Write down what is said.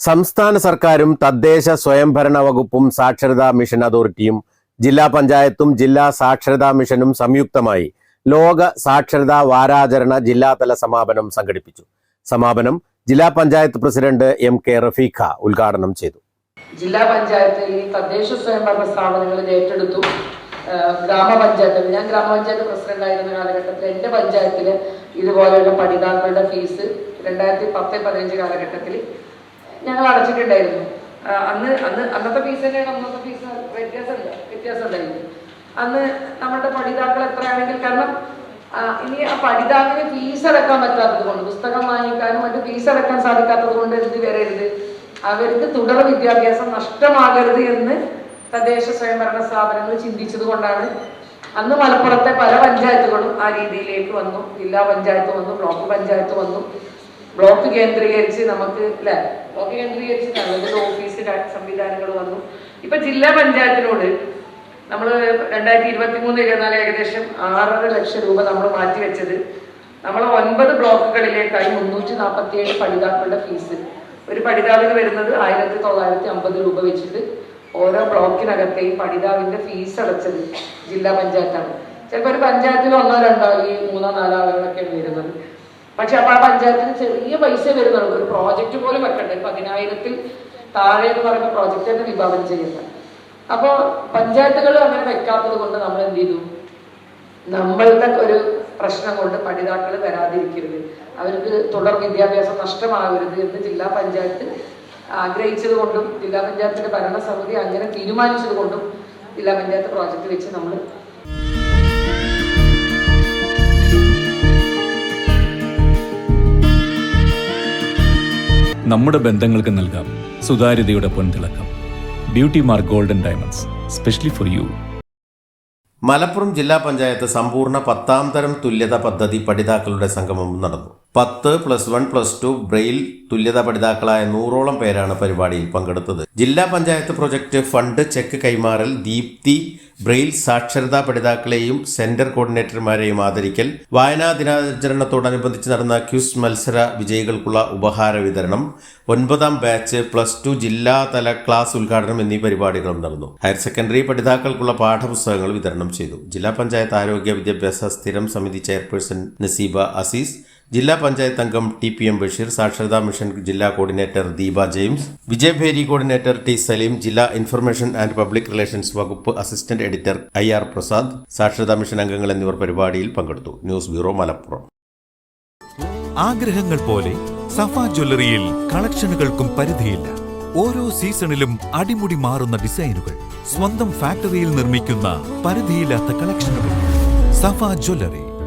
സംസ്ഥാന സർക്കാരും തദ്ദേശ സ്വയംഭരണ വകുപ്പും സാക്ഷരതാ മിഷൻ അതോറിറ്റിയും ജില്ലാ പഞ്ചായത്തും ജില്ലാ സാക്ഷരതാ മിഷനും സംയുക്തമായി ലോക സാക്ഷരതാ വാരാചരണ ജില്ലാതല സമാപനം സംഘടിപ്പിച്ചു. സമാപനം ജില്ലാ panchayat president M K Rafeekha ഉദ്ഘാടനം ചെയ്തു. ജില്ലാ പഞ്ചായത്ത് ഈ തദ്ദേശ സ്വയംഭരണ സ്ഥാപനങ്ങളിൽ ഏറ്റെടുത്തു. ഗ്രാമപഞ്ചായത്ത്. ഞാൻ ഗ്രാമപഞ്ചായത്ത് പ്രസിഡന്റ് ആയിരുന്ന കാലഘട്ടത്തിൽ എന്റെ പഞ്ചായത്തിൽ ഇതുപോലെയുള്ള പഠിതാക്കളുടെ ഫീസ് രണ്ടായിരത്തി പത്ത് പതിനഞ്ച് കാലഘട്ടത്തിൽ ഞങ്ങൾ അടച്ചിട്ടുണ്ടായിരുന്നു. അന്ന് അന്ന് അന്നത്തെ ഫീസ് തന്നെയാണ് അന്നത്തെ ഫീസ് വ്യത്യാസം വ്യത്യാസം ഉണ്ടായിരുന്നു അന്ന് നമ്മുടെ പഠിതാക്കൾ എത്രയാണെങ്കിൽ കാരണം ഇനി ആ പഠിതാവിന് ഫീസ് അടക്കാൻ പറ്റാത്തത് കൊണ്ട് പുസ്തകം വാങ്ങിക്കാനും മറ്റു ഫീസ് അടക്കാൻ സാധിക്കാത്തത് കൊണ്ട് എന്ത് വരരുത്? അവർക്ക് തുടർ വിദ്യാഭ്യാസം നഷ്ടമാകരുത് എന്ന് തദ്ദേശ സ്വയംഭരണ സ്ഥാപനങ്ങൾ ചിന്തിച്ചത് കൊണ്ടാണ് അന്ന് മലപ്പുറത്തെ പല പഞ്ചായത്തുകളും ആ രീതിയിലേക്ക് വന്നു ജില്ലാ പഞ്ചായത്ത് വന്നു ബ്ലോക്ക് പഞ്ചായത്ത് വന്നു. ബ്ലോക്ക് കേന്ദ്രീകരിച്ച് നമുക്ക് അല്ലെ ബ്ലോക്ക് കേന്ദ്രീകരിച്ച് നല്ലൊരു ഓഫീസ് സംവിധാനങ്ങൾ വന്നു. ഇപ്പൊ ജില്ലാ പഞ്ചായത്തിനോട് നമ്മൾ രണ്ടായിരത്തി ഇരുപത്തി മൂന്ന് ഇരുപത്തിനാല് ഏകദേശം ആറര ലക്ഷം രൂപ നമ്മൾ മാറ്റിവെച്ചത് നമ്മൾ ഒൻപത് ബ്ലോക്കുകളിലേക്കായി മുന്നൂറ്റി നാൽപ്പത്തി ഏഴ് പഠിതാക്കളുടെ ഫീസ്. ഒരു പഠിതാവിന് വരുന്നത് ആയിരത്തി തൊള്ളായിരത്തി അമ്പത് രൂപ വെച്ചിട്ട് ഓരോ ബ്ലോക്കിനകത്തെയും പഠിതാവിന്റെ ഫീസ് അടച്ചത് ജില്ലാ പഞ്ചായത്താണ്. ചിലപ്പോൾ ഒരു പഞ്ചായത്തിൽ ഒന്നോ രണ്ടോ ഈ മൂന്നോ നാലോ വരുന്നത് പക്ഷെ അപ്പൊ ആ പഞ്ചായത്തിന് ചെറിയ പൈസ വരുന്നുള്ളൂ. ഒരു പ്രോജക്റ്റ് പോലും വെക്കണ്ടേ. പതിനായിരത്തിൽ താഴെ എന്ന് പറയുന്ന പ്രോജക്റ്റ് തന്നെ വിഭാവനം ചെയ്യുന്നത്. അപ്പോ പഞ്ചായത്തുകൾ അങ്ങനെ വെക്കാത്തത് കൊണ്ട് നമ്മൾ എന്ത് ചെയ്തു? നമ്മളുടെ ഒരു പ്രശ്നം കൊണ്ട് പഠിതാക്കൾ വരാതിരിക്കരുത്. അവർക്ക് തുടർ വിദ്യാഭ്യാസം നഷ്ടമാകരുത് എന്ന് ജില്ലാ പഞ്ചായത്ത് ആഗ്രഹിച്ചത് കൊണ്ടും ജില്ലാ പഞ്ചായത്തിന്റെ ഭരണസമിതി അങ്ങനെ തീരുമാനിച്ചത് കൊണ്ടും ജില്ലാ പഞ്ചായത്ത് പ്രോജക്റ്റ് വെച്ച് നമ്മൾ നമ്മുടെ ബന്ധങ്ങൾക്ക് നൽകാം. സുതാര്യതയുടെ പൊൻതിളക്കം. Beauty mark golden diamonds specially for you Malappuram ജില്ലാ പഞ്ചായത്ത് സമ്പൂർണ പത്താം തരം തുല്യത പദ്ധതി പഠിതാക്കളുടെ സംഗമം നടന്നു. പത്ത് plus one plus two braille തുല്യത പഠിതാക്കളായ നൂറോളം പേരാണ് പരിപാടിയിൽ പങ്കെടുത്തത്. ജില്ലാ പഞ്ചായത്ത് പ്രൊജക്ട് ഫണ്ട് ചെക്ക് കൈമാറൽ ദീപ്തി ബ്രെയിൽ സാക്ഷരതാ പഠിതാക്കളെയും സെന്റർ കോർഡിനേറ്റർമാരെയും ആദരിക്കൽ വായനാ ദിനാചരണത്തോടനുബന്ധിച്ച് നടന്ന ക്യൂസ് മത്സര വിജയികൾക്കുള്ള ഉപഹാര വിതരണം ഒൻപതാം ബാച്ച് പ്ലസ് ടു ജില്ലാതല ക്ലാസ് ഉദ്ഘാടനം എന്നീ പരിപാടികളും നടന്നു. ഹയർ സെക്കൻഡറി പഠിതാക്കൾക്കുള്ള പാഠപുസ്തകങ്ങൾ വിതരണം ചെയ്തു. ജില്ലാ പഞ്ചായത്ത് ആരോഗ്യ വിദ്യാഭ്യാസ സ്ഥിരം സമിതി ചെയർപേഴ്സൺ നസീബ അസീസ് ജില്ലാ പഞ്ചായത്ത് അംഗം ടി പി എം ബഷീർ സാക്ഷരതാ മിഷൻ ജില്ലാ coordinator Deepa James Vijayabheri coordinator T Saleem ജില്ലാ ഇൻഫർമേഷൻ ആൻഡ് പബ്ലിക് റിലേഷൻസ് വകുപ്പ് assistant editor I R Prasad സാക്ഷരതാ മിഷൻ അംഗങ്ങൾ എന്നിവർ പരിപാടിയിൽ പങ്കെടുത്തു. News bureau Malappuram. ആഗ്രഹങ്ങൾ പോലെ സഫ ജ്വല്ലറിയിൽ കളക്ഷനുകൾക്കും പരിധിയില്ല. ഓരോ സീസണിലും അടിമുടി മാറുന്ന ഡിസൈനുകൾ സ്വന്തം ഫാക്ടറിയിൽ നിർമ്മിക്കുന്ന പരിധിയില്ലാത്ത കളക്ഷനുകൾ. സഫ ജ്വല്ലറി